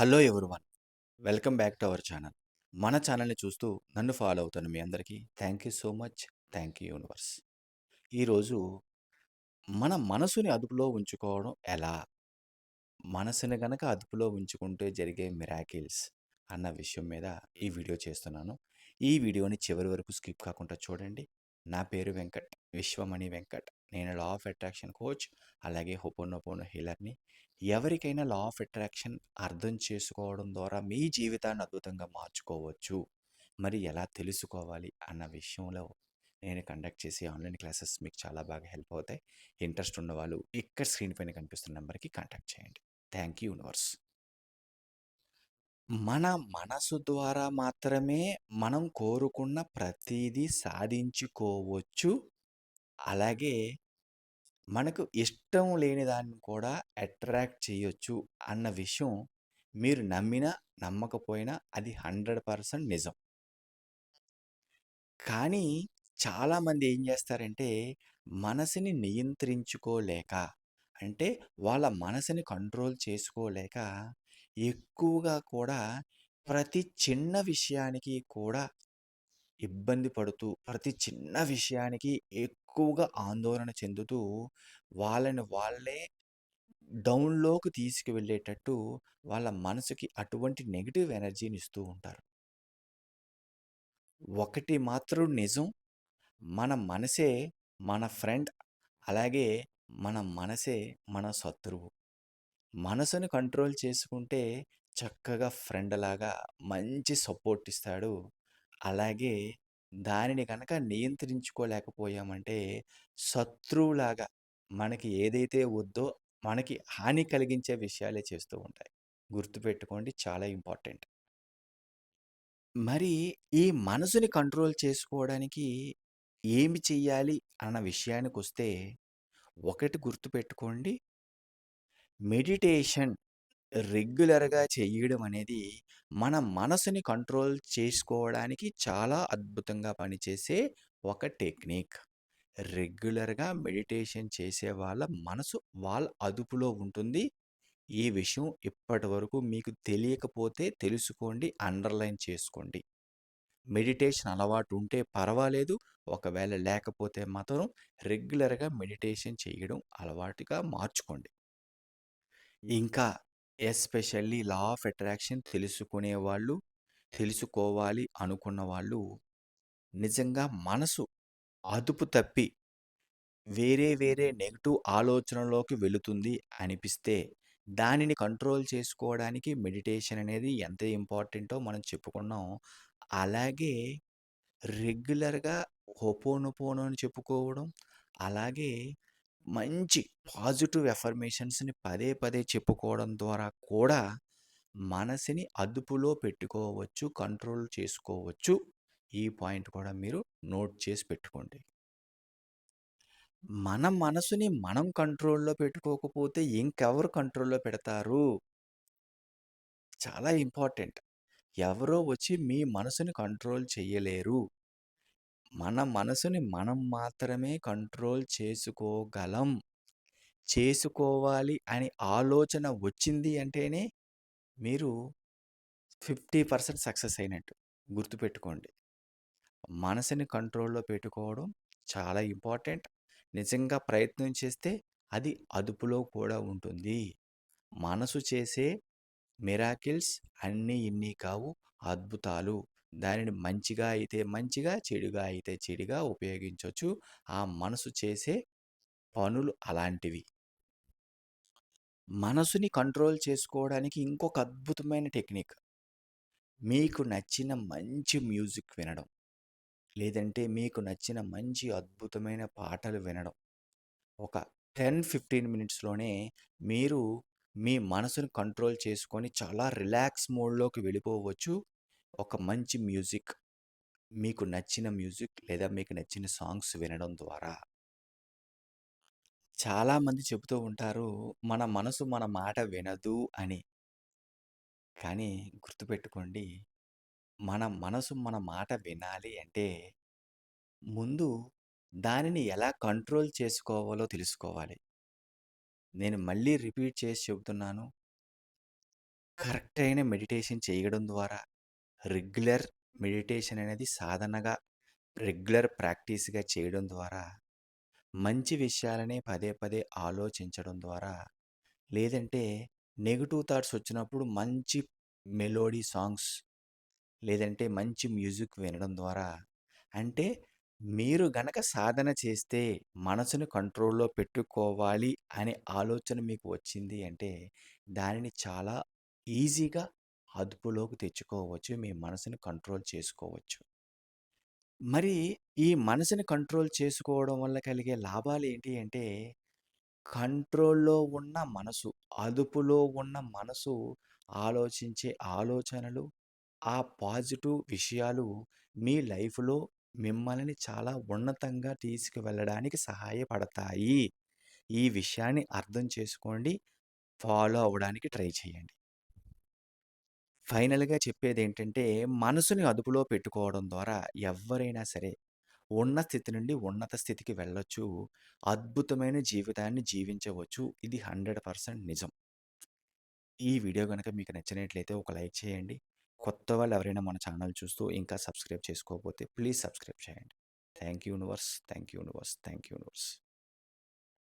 Hello everyone. Welcome back to our channel. మన ఛానల్ని చూస్తూ నన్ను ఫాలో అవుతున్న మీ అందరికీ thank you so much. Thank you universe. ఈరోజు మన మనసుని అదుపులో ఉంచుకోవడం ఎలా? మనసుని గనక అదుపులో ఉంచుకుంటే జరిగే మిరాకిల్స్ అన్న విషయం మీద ఈ వీడియో చేస్తున్నాను. ఈ వీడియోని చివరి వరకు స్కిప్ కాకుండా చూడండి. నా పేరు వెంకట్. విశ్వమణి వెంకట్. నేను లా ఆఫ్ అట్రాక్షన్ కోచ్ అలాగే హోపోనోపోనో హీలర్ని. ఎవరికైనా లా ఆఫ్ అట్రాక్షన్ అర్థం చేసుకోవడం ద్వారా మీ జీవితాన్ని అద్భుతంగా మార్చుకోవచ్చు. మరి ఎలా తెలుసుకోవాలి అన్న విషయంలో నేను కండక్ట్ చేసే ఆన్లైన్ క్లాసెస్ మీకు చాలా బాగా హెల్ప్ అవుతాయి. ఇంట్రెస్ట్ ఉన్న వాళ్ళు ఇక్కడ స్క్రీన్ పైన కనిపిస్తున్న నెంబర్కి కాంటాక్ట్ చేయండి. థ్యాంక్ యూ యూనివర్స్ మన మనసు ద్వారా మాత్రమే మనం కోరుకున్న ప్రతిదీ సాధించుకోవచ్చు. అలాగే మనకు ఇష్టం లేని దాన్ని కూడా అట్రాక్ట్ చేయొచ్చు అన్న విషయం మీరు నమ్మినా నమ్మకపోయినా అది హండ్రెడ్ పర్సెంట్ నిజం. కానీ చాలామంది ఏం చేస్తారంటే మనసుని నియంత్రించుకోలేక అంటే వాళ్ళ మనసుని కంట్రోల్ చేసుకోలేక ఎక్కువగా కూడా ప్రతి చిన్న విషయానికి కూడా ఇబ్బంది పడుతూ ప్రతి చిన్న విషయానికి ఎక్కువగా ఆందోళన చెందుతూ వాళ్ళని వాళ్ళే డౌన్లోకి తీసుకువెళ్ళేటట్టు వాళ్ళ మనసుకి అటువంటి నెగిటివ్ ఎనర్జీని ఇస్తూ ఉంటారు. ఒకటి మాత్రం నిజం మన మనసే మన ఫ్రెండ్ అలాగే మన మనసే మన శత్రువు. మనసుని కంట్రోల్ చేసుకుంటే చక్కగా ఫ్రెండ్ లాగా మంచి సపోర్ట్ ఇస్తాడు అలాగే దానిని కనుక నియంత్రించుకోలేకపోయామంటే శత్రువులాగా మనకి ఏదైతే వద్దో మనకి హాని కలిగించే విషయాలే చేస్తూ ఉంటాయి. గుర్తుపెట్టుకోండి చాలా ఇంపార్టెంట్. మరి ఈ మనసుని కంట్రోల్ చేసుకోవడానికి ఏమి చెయ్యాలి అన్న విషయానికి వస్తే ఒకటి గుర్తుపెట్టుకోండి. మెడిటేషన్ రెగ్యులర్గా చేయడం అనేది మన మనసుని కంట్రోల్ చేసుకోవడానికి చాలా అద్భుతంగా పనిచేసే ఒక టెక్నిక్. రెగ్యులర్గా మెడిటేషన్ చేసే వాళ్ళ మనసు వాళ్ళ అదుపులో ఉంటుంది. ఈ విషయం ఇప్పటి వరకు మీకు తెలియకపోతే తెలుసుకోండి అండర్లైన్ చేసుకోండి. మెడిటేషన్ అలవాటు ఉంటే పర్వాలేదు. ఒకవేళ లేకపోతే మాత్రం రెగ్యులర్గా మెడిటేషన్ చేయడం అలవాటుగా మార్చుకోండి. ఇంకా ఎస్పెషల్లీ లా ఆఫ్ అట్రాక్షన్ తెలుసుకునే వాళ్ళు తెలుసుకోవాలి అనుకున్న వాళ్ళు నిజంగా మనసు అదుపు తప్పి వేరే వేరే నెగిటివ్ ఆలోచనలోకి వెళుతుంది అనిపిస్తే దానిని కంట్రోల్ చేసుకోవడానికి మెడిటేషన్ అనేది ఎంత ఇంపార్టెంటో మనం చెప్పుకున్నాం. అలాగే రెగ్యులర్గా హోపోనోపోనో అని చెప్పుకోవడం అలాగే మంచి పాజిటివ్ ఎఫర్మేషన్స్ని పదే పదే చెప్పుకోవడం ద్వారా కూడా మనసుని అదుపులో పెట్టుకోవచ్చు కంట్రోల్ చేసుకోవచ్చు. ఈ పాయింట్ కూడా మీరు నోట్ చేసి పెట్టుకోండి. మన మనసుని మనం కంట్రోల్లో పెట్టుకోకపోతే ఇంకెవరు కంట్రోల్లో పెడతారు? చాలా ఇంపార్టెంట్. ఎవరో వచ్చి మీ మనసుని కంట్రోల్ చేయలేరు. మన మనసుని మనం మాత్రమే కంట్రోల్ చేసుకోగలం. చేసుకోవాలి అని ఆలోచన వచ్చింది అంటేనే మీరు ఫిఫ్టీ పర్సెంట్ సక్సెస్ అయినట్టు గుర్తుపెట్టుకోండి. మనసుని కంట్రోల్లో పెట్టుకోవడం చాలా ఇంపార్టెంట్. నిజంగా ప్రయత్నం చేస్తే అది అదుపులో కూడా ఉంటుంది. మనసు చేసే మిరాకిల్స్ అన్నీ ఇన్ని కావు అద్భుతాలు. దానిని మంచిగా అయితే మంచిగా చెడుగా అయితే చెడుగా ఉపయోగించవచ్చు ఆ మనసు చేసే పనులు అలాంటివి. మనసుని కంట్రోల్ చేసుకోవడానికి ఇంకొక అద్భుతమైన టెక్నిక్. మీకు నచ్చిన మంచి మ్యూజిక్ వినడం. లేదంటే మీకు నచ్చిన మంచి అద్భుతమైన పాటలు వినడం. ఒక టెన్ ఫిఫ్టీన్ మినిట్స్లోనే మీరు మీ మనసును కంట్రోల్ చేసుకొని చాలా రిలాక్స్ మోడ్లోకి వెళ్ళిపోవచ్చు. ఒక మంచి మ్యూజిక్ మీకు నచ్చిన మ్యూజిక్ లేదా మీకు నచ్చిన సాంగ్స్ వినడం ద్వారా చాలామంది చెబుతూ ఉంటారు మన మనసు మన మాట వినదు అని. కానీ గుర్తుపెట్టుకోండి మన మనసు మన మాట వినాలి అంటే ముందు దానిని ఎలా కంట్రోల్ చేసుకోవాలో తెలుసుకోవాలి. నేను మళ్ళీ రిపీట్ చేసి చెబుతున్నాను కరెక్ట్ అయిన మెడిటేషన్ చేయడం ద్వారా. రెగ్యులర్ మెడిటేషన్ అనేది సాధనగా రెగ్యులర్ ప్రాక్టీస్‌గా చేయడం ద్వారా మంచి విషయాలనే పదే పదే ఆలోచించడం ద్వారా లేదంటే నెగిటివ్ థాట్స్ వచ్చినప్పుడు మంచి మెలోడీ సాంగ్స్ లేదంటే మంచి మ్యూజిక్ వినడం ద్వారా అంటే మీరు గనక సాధన చేస్తే మనసును కంట్రోల్‌లో పెట్టుకోవాలి అనే ఆలోచన మీకు వచ్చింది అంటే దానిని చాలా ఈజీగా అదుపులోకి తెచ్చుకోవచ్చు. మీ మనసుని కంట్రోల్ చేసుకోవచ్చు. మరి ఈ మనసుని కంట్రోల్ చేసుకోవడం వల్ల కలిగే లాభాలు ఏంటి అంటే కంట్రోల్‌లో ఉన్న మనసు, అదుపులో ఉన్న మనసు ఆలోచించే ఆలోచనలు, ఆ పాజిటివ్ విషయాలు మీ లైఫ్‌లో మిమ్మల్ని చాలా ఉన్నతంగా తీసుకువెళ్ళడానికి సహాయపడతాయి. ఈ విషయాన్ని అర్థం చేసుకోండి. ఫాలో అవ్వడానికి ట్రై చేయండి. ఫైనల్‌గా చెప్పేదేంటంటే మనసుని అదుపులో పెట్టుకోవడం ద్వారా ఎవ్వరైనా సరే ఉన్న స్థితి నుండి ఉన్నత స్థితికి వెళ్ళొచ్చు. అద్భుతమైన జీవితాన్ని జీవించవచ్చు. ఇది 100% నిజం. ఈ వీడియో గనక మీకు నచ్చినట్లయితే ఒక లైక్ చేయండి. కొత్త వాళ్ళు ఎవరైనా మన ఛానల్ చూస్తూ ఇంకా సబ్స్క్రైబ్ చేసుకోకపోతే ప్లీజ్ సబ్స్క్రైబ్ చేయండి. Thank you universe. Thank you universe. Thank you universe.